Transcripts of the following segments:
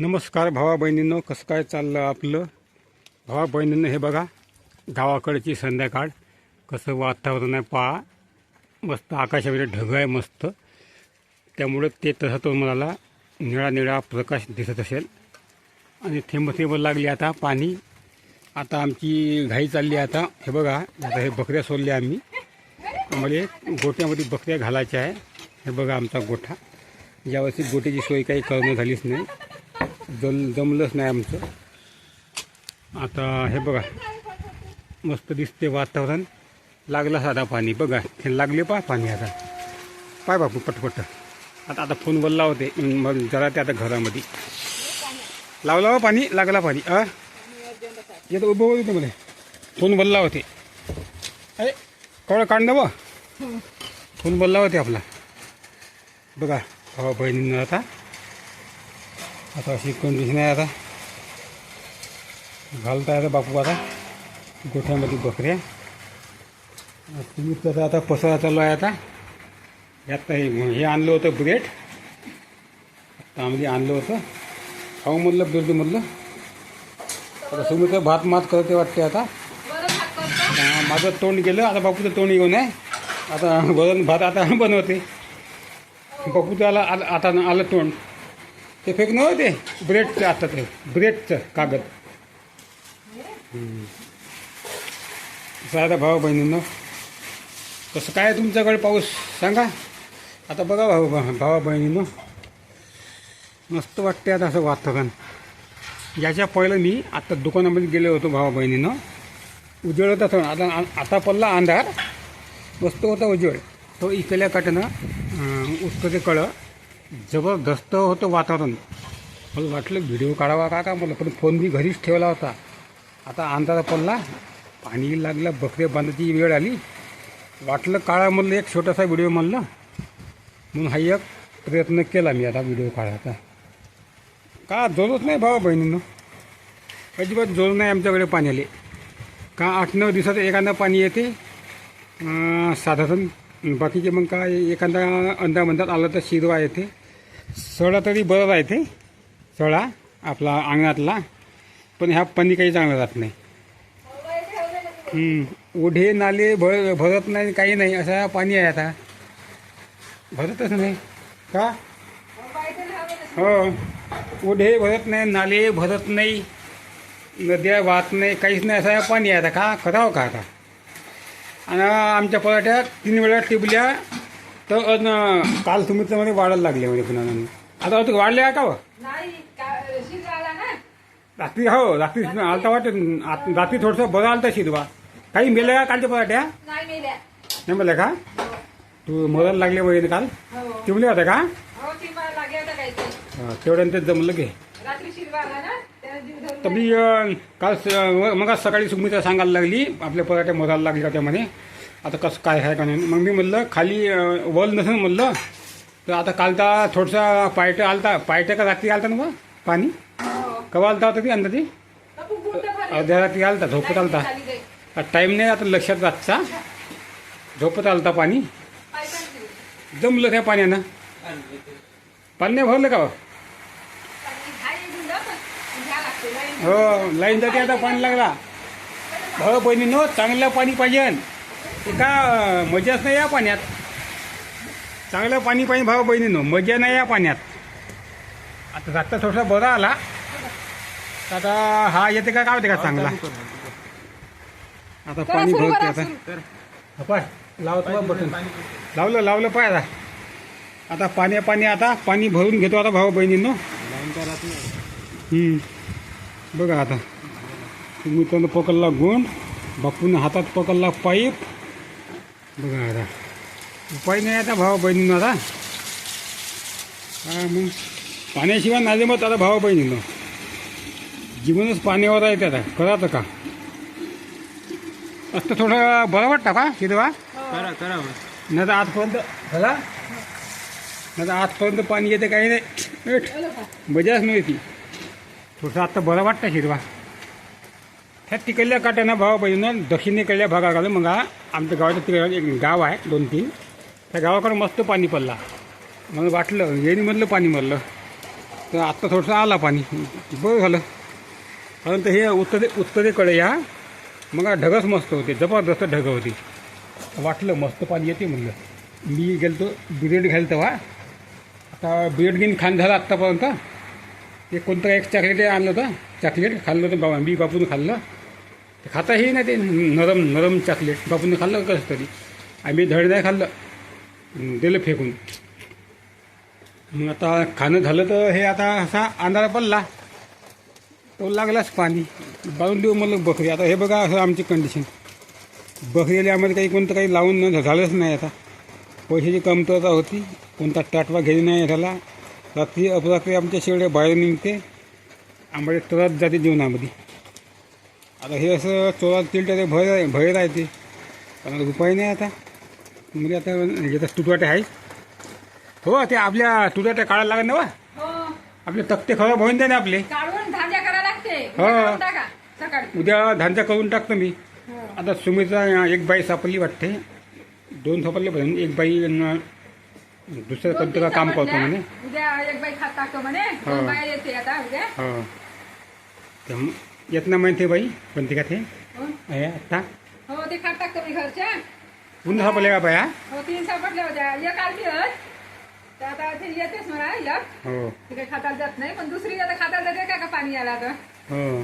नमस्कार भावा बहिणींनो कसं काय चाललं आपलं? भावा बहिणींनो हे बघा गावाकडची संध्याकाळ. कसं वातावरण आहे पहा. मस्त आकाशामध्ये ढग आहे मस्त. त्यामुळे ते तसं तो मला निळा निळा प्रकाश दिसत असेल. आणि थेंब थेंब लागली आता पाणी. आता आमची घाई चालली आहे आता. हे बघा आता हे बकऱ्या सोडल्या आम्ही. आम्हाला गोट्यामध्ये बकऱ्या घालायच्या आहे. हे बघा आमचा गोठा. यावर्षी गोट्याची सोय काही करणं झालीच नाही. जम जमलंच नाही आमचं. आता हे बघा मस्त दिसते वातावरण. लागलं साधा पाणी बघा हे लागले पा पाणी आता. पाय बापू पटपट. आता आता फोन वल्ला होते मग जरा ते आता घरामध्ये. लावला हो पाणी लागला पाणी अ येतं उभं होते मला फोन वल्ला होते अरे कवळं काढणं बा फोन बोलला होते आपला. बघा भावा बहिणींना आता. आता अशी कंडिशन आहे आता. घालता आता बापू आता. गोठ्यामध्ये बकऱ्या. तुम्ही तसं आता पसारा चालू आहे आता. यात हे हे आणलं होतं ब्रेड आता आम्ही आणलं होतं. खाऊ म्हणलं बिर्दूमधलं आता तुम्ही तर भात मात करते वाटते आता. माझं तोंड गेलं आता बापूचं तोंड येऊन आहे. आता वरण भात आता बनवते. बापूचं आला आलं- आता आलं तोंड. ते फेक नव्हतं ते? ब्रेडचं आता ते. ब्रेडचं कागद. साधा भाऊ बहिणीनं कसं काय तुमच्याकडे पाऊस? सांगा. आता बघा भाऊ भावा बहिणींनो. मस्त वाटते आता असं वातावरण. याच्या पहिलं मी आता दुकानामध्ये गेलो होतो भावा बहिणीनं. उजेड होता थोडा. आता आता पडला अंधार. मस्त होता उजेड. तो इकल्या काटनं उत्तर कळं. जबरदस्त होतं वातावरण. मला वाटलं व्हिडिओ काढावा का का मला पण फोन बी घरीच ठेवला होता. आता अंधारा पडला पाणी लागलं बकरे बांधायची वेळ आली. वाटलं काळा म्हणलं एक छोटासा व्हिडिओ म्हणलं. म्हणून हा एक प्रयत्न केला मी आता व्हिडिओ काढायचा. का जोरच नाही भावा बहिणीनं? अजिबात जोर नाही आमच्याकडे पाण्याले. का आठ नऊ दिवसात एखादं पाणी येते? साधारण बाकीचे मग काय एखादा अंदा म्हणतात आलं तर शिरवा येते. सडा तरी बरं राहते. सडा आपला अंगणातला. पण ह्या पाणी काही चांगलं राहत नाही. ओढे नाले भर भरत नाही काही नाही. असं पाणी आहे आता. भरतच नाही. का? हो. ओढे भरत नाही नाले भरत नाही नद्या वाहत नाही काहीच नाही. असं पाणी आहे आता. का? करावं का आता? आणि आमच्या पराठ्यात तीन वेळा टिपल्या तर अन काल तुम्ही तर वाढायला लागले म्हणजे पुन्हा आता आता वाढले आहे का हो? नाही का- शिजवायला ना? रात्री हो रात्री आलता वाटत आत- रात्री थोडंसं बरं आलता शिरवा काही मेलं का कालच्या पराठ्या? नाही मेल्या. नाही मला का? तू मरायला लागले वगैरे काल? हो. होते का? हो ती मला लागले होतं काही ते हा, तेवढ्यानं ते जमलं घे रात्री शिजवायला ना? त्याने जीव धरून तर मी अं, काल स- मग सकाळी सुमित्रा सांगायला लागली आपल्या पराठ्या मरायला लागली का त्यामध्ये आता कसं काय आहे का नाही. मग मी म्हणलं खाली वल नसेल म्हणलं तर आता कालता थोडसा पायट्या आलता पायट्या का रात्री आलता ना पाणी? कवा आलता होता ती अंदाजी? अर्ध्या रात्री आलता झोपत आलता. टाईम नाही आता लक्षात रातचा. झोपत आलता पाणी. जमलं त्या पाण्यानं. पाणी नाही भरलं का हो? लाईन. जाते आता पाणी लागला. हवं बहिणी न चांगलं पाणी पाहिजे. का मजाच नाही या पाण्यात. चांगलं पाणी पाहिजे भाऊ बहिणीनो मजा नाही या पाण्यात. आता जाता थोडासा बरा आला. आता हा येते का काय होते का चांगला? आता पाणी भरते आता. पाय लावतो बटन. लावलं लावलं पाय आता. आता पाण्या पाणी आता पाणी भरून घेतो आता भाऊ बहिणींनो. हम्म. बघा आता. तुम्ही त्यानं पकडला गुण बापून हातात पकडला पाईप. बघा आता. उपाय नाही आता भावा बहिणीनं आता. हा मग पाण्याशिवाय नाही मग आता भावा बहिणीनं. जीवनच पाण्यावर आहे ते आता करायचं का? असतं थोडं बरं वाटतं का शिरवा? करा करा नाही तर आजपर्यंत झाला नाही तर आजपर्यंत पाणी येते काही नाही? मजाच नाही ती थोडंसं आता बरं वाटतं हिरवा ह्या तिकडल्या काट्यानं भावा बहिणीनं दक्षिणेकडल्या भागाकडे मग हा आमच्या गावाच्या तिकडे एक गाव आहे दोन तीन. त्या गावाकडे मस्त पाणी पडला. मला वाटलं येणी मधलं पाणी मरलं. तर आत्ता थोडंसं आला पाणी. बरं झालं. कारण तर हे उत्तरे उत्तरेकडे या. मग ढगच मस्त होते जबरदस्त ढग होती. वाटलं मस्त पाणी येते म्हणलं. मी गेलो तो बिरेड घ्यायला तेव्हा. आता बिरेड घेऊन खाण झालं आत्तापर्यंत. ते कोणतं एक चॉकलेट आणलं होतं. चॉकलेट खाल्लं होतं बाबा मी बापून खाल्लं. खाताही नाही ते नरम नरम चॉकलेट. बापूने खाल्लं कसं तरी? आम्ही धड नाही खाल्लं. दिलं फेकून. मग आता खाणं झालं तर हे आता असा अंधारा पडला. तो लागलाच पाणी. बाळून देऊ मला बकरी. आता हे बघा असं आमची कंडिशन बकरीला आम्हाला काही कोणतं काही लावून न झालंच नाही आता. पैशाची कमतरता होती. कोणता टाटवा घ्यायला नाही झाला. रात्री अपरात्री आमच्या शेवड्या बाहेर निघते. आम्हाला त्रास जाते जीवनामध्ये. आता हे असं चोरात चिलट्या ते भय आहे भय राहते. पण उपाय नाही आता. म्हणजे आता याचा तुटवाटे आहे हो ते आपल्या तुटवाट्या काढायला लागत ना बा हो. आपले तक्ते खराब होईन ना आपले. हो. उद्या धांचा करून टाकतो मी. हो. आता सुमित्रा एक बाई सापडली वाटते. दोन सापडले पण एक बाई दोन कोणतं काम करतो. म्हणे. उद्या एक बाई खात टाकतो म्हणे. हो. येते हो ना माहिती बाई कोणती का ते हो. आहे आता हो ते खात टाकतो मी घरच्या पुन्हा सापडले का बाया हो। तीन सापडल्या होत्या एक होत तर आता ते येतेच म्हणा एक हो। ती काही खाताला जात नाही पण दुसरी आता खाताला जाते का का पाणी आला तर हो।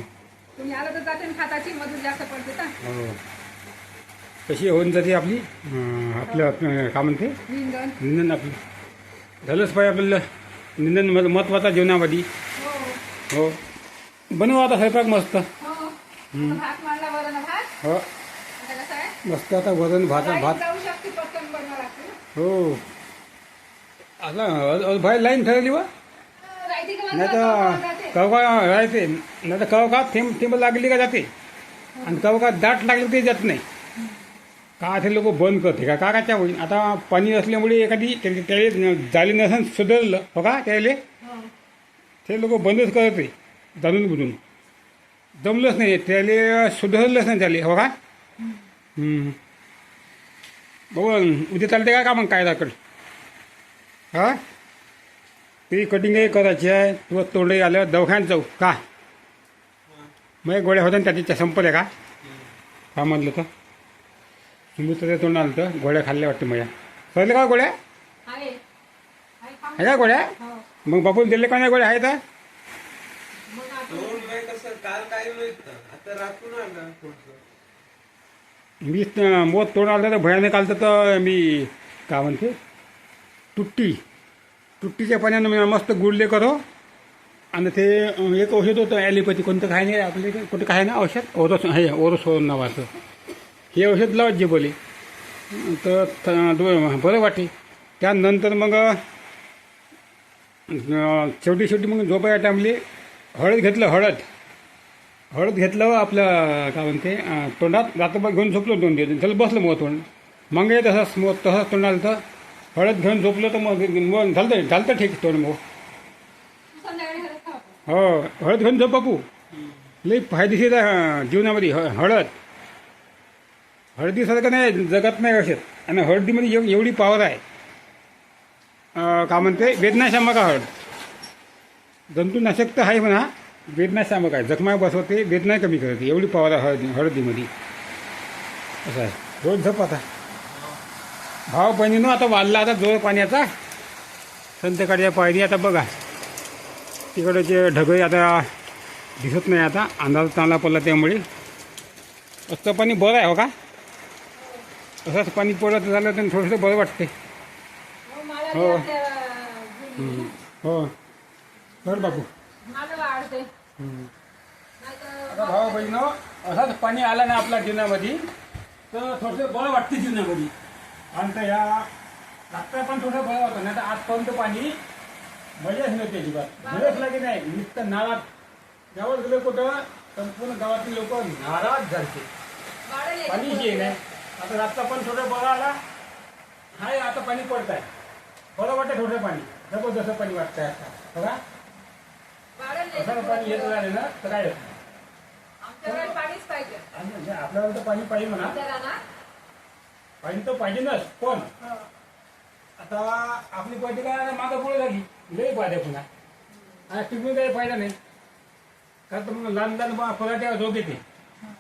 तुम्ही आलं तर जाते ना खाताची मधून जास्त पडते तर हो। कशी होऊन जाते आपली? अं, आपलं आपलं काय म्हणते निंदन। निंदन आपलं। झालंच पाहिजे आपल्याला निंदन महत्त्वाचा जीवनामध्ये हो। हो। बनवू आता स्वयंपाक मस्त. हो आता भात मारला वरण भात. हो. आता कसं आहे? मस्त आता वरण भात भात. जाऊ शकते पटकन बनवा लागते हो. आता अ- बाहेर लाईन ठरवली वा. का नाही तर. कवका राहते नाही तर कवका थेंब थेंब लागली का जाते. आणि कवका दाट लागली ते जात नाही. का ते लोक बंद करते? का काकाच्या होईल? आता पाणी असल्यामुळे एखादी त्या- त्याला जाली नसेल सुधारलं. हो का? त्याले? हो. ते लोक बंदच करते. जाणून बुजून. जमलंच नाही त्याले सुधारलंच नाही त्याले हो का. बघू उद्या चालते का का मग कायदाकडे हा? ते कटिंगही करायची आहे. तुला तोंडही आलं दवाखान्यात जाऊ. का? मग गोळ्या होत्या ना त्याच्या संपल्या का? का म्हणलं तर. तुम्ही तर तोंड आलं तर गोळ्या खाल्ल्या वाटतं माझ्या सरले का गोळ्या? आहे. का? गोळ्या? हो. मग बापून दिले का नाही गोळ्या? आहे तर मग आता- दोन वेळ कसं काल काही माहीत आता राखून आला थोडस मी मोत तोंड आलं तर भयानक आलं तर मी काय म्हणते? तुट्टी. तुट्टीच्या पाण्यानं मी मस्त गुडले करो. आणि ते एक औषध होतं ॲलिपॅथी. कोणतं काय नाही आपले कुठं काय ना औषध? ओरस हे ओरस नावाचं हे औषध लावत जे बोले. तर बरं वाटे त्यानंतर मग शेवटी शेवटी मग झोपाया टाईमले हळद घेतलं हळद. हळद घेतलं आपलं काय म्हणते तोंडात रात्रभर घेऊन झोपलो दोन दिवस. त्याला बसलं मग तोंड. मग तसंच मग तसंच तोंड आलं तर हळद घेऊन झोपलं तर मग मग झालं झालं तर ठीक तोंड मग. हो हळद घेऊन झोप बापू. लई फायदेशीर आहे जीवनामध्ये ह हळद. हळदीसारखं नाही जगत नाही औषध आणि हळदीमध्ये एव एवढी पॉवर आहे. काय म्हणते वेदनाशामक हळद. जंतुनाशक तर आहे म्हणा. वेदनाशामक आहे जखमा बसवते वेदना कमी करते एवढी पॉवर हळदी हळदीमध्ये. असं आहे. रोज झोप आता. भाव बहिणीनं आता वाढला आता जोर पाण्याचा. संध्याकाळच्या पायरी आता बघा. तिकडचे ढगही आता दिसत नाही आता. अंधार चांगला पडला त्यामुळे. असं पाणी बरं आहे हो का? असंच पाणी पडत झालं तर थोडंसं बरं वाटते. हो, हो. गुडघे- हो. बरं बापू. आता भाऊ बहिण असाच पाणी आलं ना आपल्या जीवनामध्ये तर थोडंसं बरं वाटते जीवनामध्ये. आणि तर ह्या रात्र पण थोडं बरं होतं नाही तर आजपर्यंत पाणी मजाच नव्हती अजिबात. मजाच लागे नाही नित्त नाळात गावात गेलं कुठं संपूर्ण गावातील लोक नाराज झाले पाणी जे नाही आता रातचा पण थोडं बरं आला. हाय आता पाणी पडत आहे बरं वाटतं थोडं पाणी. जबरदस्त पाणी वाटतंय आता. बघा. असं याच्यात पाणी येत राहिले ना तर काय आणि म्हणजे आपल्याला तर पाणी पाहिजे म्हणा. पाणी तर पाहिजे नस पण हो. आता आपली पाहिजे काय मागं पुढे झाली. लई पाहिजे पुन्हा. आता टिकून काही फायदा नाही. का तर मग लहान लहान पराठ्या रोग येते.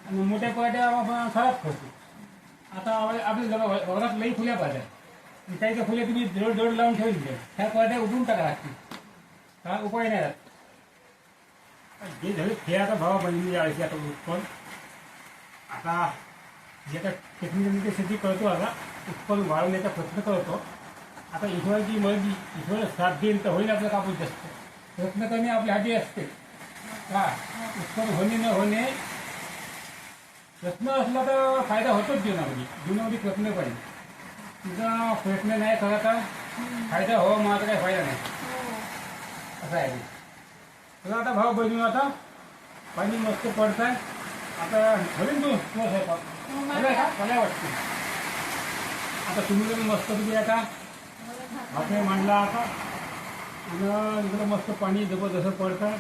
आणि मोठ्या पराठ्या खराब करतो. आता आप- आपल्या जरा घरात लई फुल्या पाहिजे आणि काही काही फुले तुम्ही जोड जोड लावून द्या. त्या पराठ्या उठून टाका लागतील. का उपाय नाही राहत जे झाले ते आता भावा बहिणी आळशी आता उत्पन्न. आता जे आता टेक्निकल शेती करतो आता उत्पन्न वाढवण्याचा प्रयत्न करतो. आता ईश्वराची मर्जी ईश्वर साथ देईल तर होईल आपलं कापूस जास्त. प्रयत्न करणे आपल्या हाती असते. का उत्पन्न होणे न होणे प्रयत्न असला तर फायदा होतोच जीवनामध्ये. जीवनामध्ये प्रयत्न पाहिजे. तुझा प्रयत्न नाही करा तर फायदा हो माझा काही फायदा नाही. असं आहे. ते. आता भाव बहिणी आता. पाणी मस्त पडत आहे आता घरून तू तुला स्वयंपाक मला का? वाटते आता तुम्ही पण मस्त तुम्ही आता. हाते मांडला आता. आणि इकडं मस्त पाणी जबरदस्त पडतं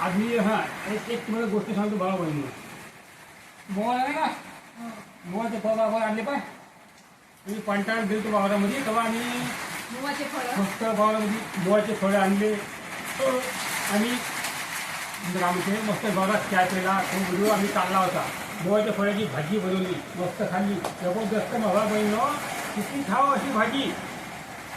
आधी हां एक एक तुम्हाला गोष्ट सांगतो भावा बहिणी मोबाईल आहे ना? मोबाईलचे फळ आपण आणले पाय. तुम्ही पांटाळ दिलं वावरामध्ये तेव्हा आम्ही मस्त गावामध्ये बोळाचे फळं आणले. अ, आणि नंतर आमचे मस्त गावात चहा केला तो व्हिडिओ आम्ही काढला होता. बोळाच्या फळाची भाजी बनवली मस्त खाल्ली. जबरदस्त मला बहिणं हो, किती खावं अशी भाजी?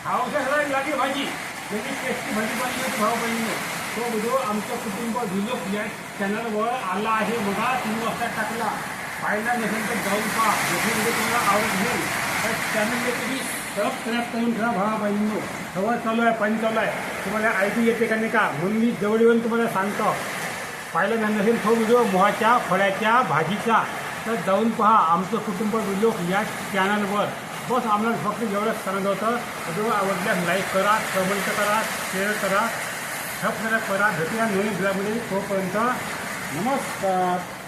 खावं लागली भाजी. त्याची टेस्टी भाजी बनली होती भाऊ बहिणीने. तो व्हिडिओ आमचं कुटुंब व्हिडिओ या चॅनलवर आला आहे बघा तुम्ही वाजता टाकला. पाहिला नसेल तर जाऊन पहा. जसे तुम्हाला आवडत नाही तर चॅनलला तुम्ही सबस्क्राईब करून ठेवा भावा बहिणींनो. सवय चालू आहे पाणी चालू आहे. तुम्हाला ऐकू येते का नाही का? म्हणून मी जवळ येऊन तुम्हाला सांगतो. पाहिलं नाही नसेल तो व्हिडिओ? मोहाच्या फळ्याच्या भाजीचा. तर जाऊन पहा आमचं कुटुंब व्हिडिओ या चॅनलवर बस आम्हाला फक्त एवढंच सांगत होतं. व्हिडिओ आवडल्यास लाईक करा कमेंट करा शेअर करा. सबस्क्राईब करा. भेटूया नवीन ब्लॉगमध्ये तोपर्यंत. नमस्कार.